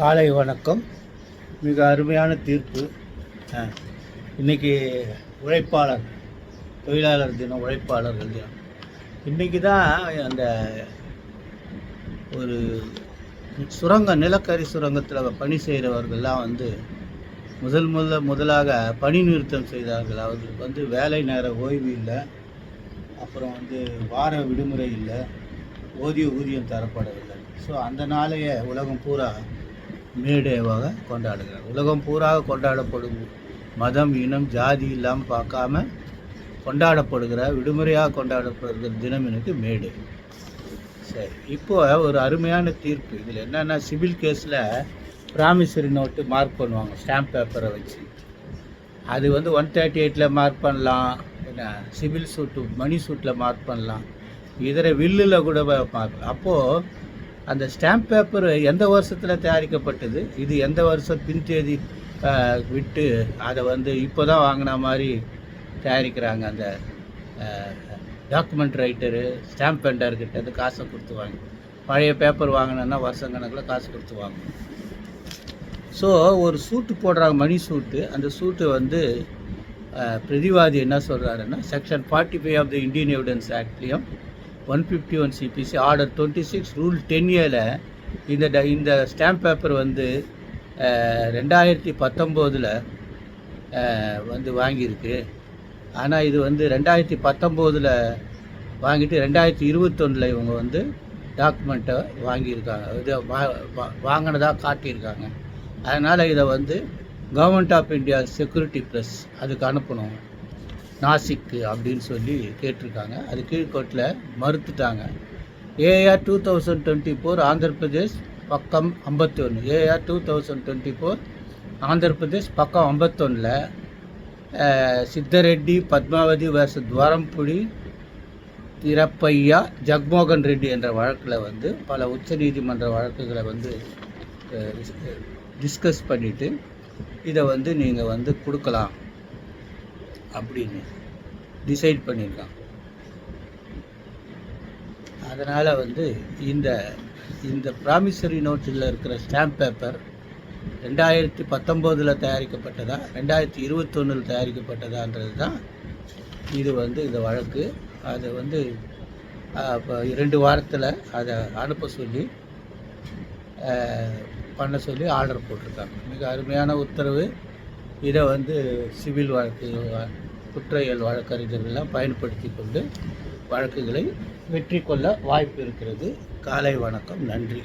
காலை வணக்கம். மிக அருமையான தீர்ப்பு. இன்றைக்கி இன்னைக்கு உழைப்பாளர் தொழிலாளர் தினம் உழைப்பாளர்கள் தினம் இன்றைக்கி தான் அந்த ஒரு சுரங்க நிலக்கரி சுரங்கத்தில் பணி செய்கிறவர்கள்லாம் வந்து முதல் முதல்ல முதலாக பணி நிறுத்தம் செய்தார்கள். அவர்களுக்கு வந்து வேலை நேர ஓய்வு இல்லை. அப்புறம் வந்து வார விடுமுறை இல்லை. ஓதிய ஊதியம் தரப்படவில்லை. ஸோ அந்த நாளைய உலகம் பூரா மேடேவாக கொண்டாடுகிறார். உலகம் பூராக கொண்டாடப்படும் மதம் இனம் ஜாதி இல்லாமல் பார்க்காம கொண்டாடப்படுகிற விடுமுறையாக கொண்டாடப்படுகிற தினம் எனக்கு மேடே. சரி இப்போ ஒரு அருமையான தீர்ப்பு. இதில் என்னென்னா சிவில் கேஸில் ப்ராமிசரி நோட்டு மார்க் பண்ணுவாங்க ஸ்டாம்ப் பேப்பரை வச்சு. அது வந்து ஒன் தேர்ட்டி எயிட்டில் மார்க் பண்ணலாம் என்ன சிவில் சூட்டு மணி சூட்டில் மார்க் பண்ணலாம். இதர வில்லில் கூட மார்க் அப்போது அந்த ஸ்டாம்ப் பேப்பர் எந்த வருஷத்தில் தயாரிக்கப்பட்டது? இது எந்த வருஷம் பின் தேதி விட்டு அதை வந்து இப்போ தான் வாங்கின மாதிரி தயாரிக்கிறாங்க அந்த டாக்குமெண்ட் ரைட்டரு ஸ்டாம்ப் பெண்டர்கிட்ட இருந்து காசை கொடுத்து வாங்கி பழைய பேப்பர் வாங்கினோன்னா வருஷம் கணக்கில் காசு கொடுத்து வாங்கணும். ஸோ ஒரு சூட்டு போடுறாங்க மணி சூட்டு. அந்த சூட்டு வந்து பிரதிவாதி என்ன சொல்கிறாருன்னா section forty five of the Indian evidence ஆக்ட்லேயும் one fifty one CPC order twenty six rule ten ஏல இந்த ட- இந்த ஸ்டாம்ப் பேப்பர் வந்து ரெண்டாயிரத்தி பத்தொம்போதில் வந்து வாங்கியிருக்கு. ஆனால் இது வந்து ரெண்டாயிரத்தி பத்தொம்போதில் வாங்கிட்டு ரெண்டாயிரத்தி இருபத்தொன்னில் இவங்க வந்து டாக்குமெண்ட்டை வாங்கியிருக்காங்க. இது வா வா- வாங்கினதாக காட்டியிருக்காங்க. அதனால் இதை வந்து government of India security plus அதுக்கு அனுப்பணும். நாசிக்கு அப்படின்னு சொல்லி கேட்டிருக்காங்க. அது கீழ்கோட்டில் மறுத்துட்டாங்க. AR two thousand twenty four Andhra Pradesh பக்கம் ஐம்பத்தி ஒன்று AR two thousand twenty four Andhra Pradesh பக்கம் ஐம்பத்தொன்னில் சித்தரெட்டி பத்மாவதி வேச துவாரம்புடி திரப்பையா ஜக்மோகன் ரெட்டி என்ற வழக்கில் வந்து பல உச்சநீதிமன்ற வழக்குகளை வந்து டிஸ்கஸ் பண்ணிவிட்டு இதை வந்து நீங்கள் வந்து கொடுக்கலாம். அப்படின்னு டிசைட் பண்ணியிருக்கான் அதனால் வந்து இந்த இந்த ப்ராமிசரி நோட்டில் இருக்கிற ஸ்டாம்ப் பேப்பர் ரெண்டாயிரத்தி பத்தொம்போதில் தயாரிக்கப்பட்டதா ரெண்டாயிரத்தி இருபத்தொன்னில் தயாரிக்கப்பட்டதான்றது தான் இது வந்து இந்த வழக்கு. அதை வந்து இப்போ இரண்டு வாரத்தில் அதை அனுப்ப சொல்லி பண்ண சொல்லி ஆர்டர் போட்டிருக்காங்க. மிக அருமையான உத்தரவு. இதை வந்து சிவில் வழக்கு குற்றவியல் வழக்கறிஞர்கள்லாம் பயன்படுத்தி கொண்டு வழக்குகளை வெற்றி கொள்ள வாய்ப்பு இருக்கிறது. காலை வணக்கம் நன்றி.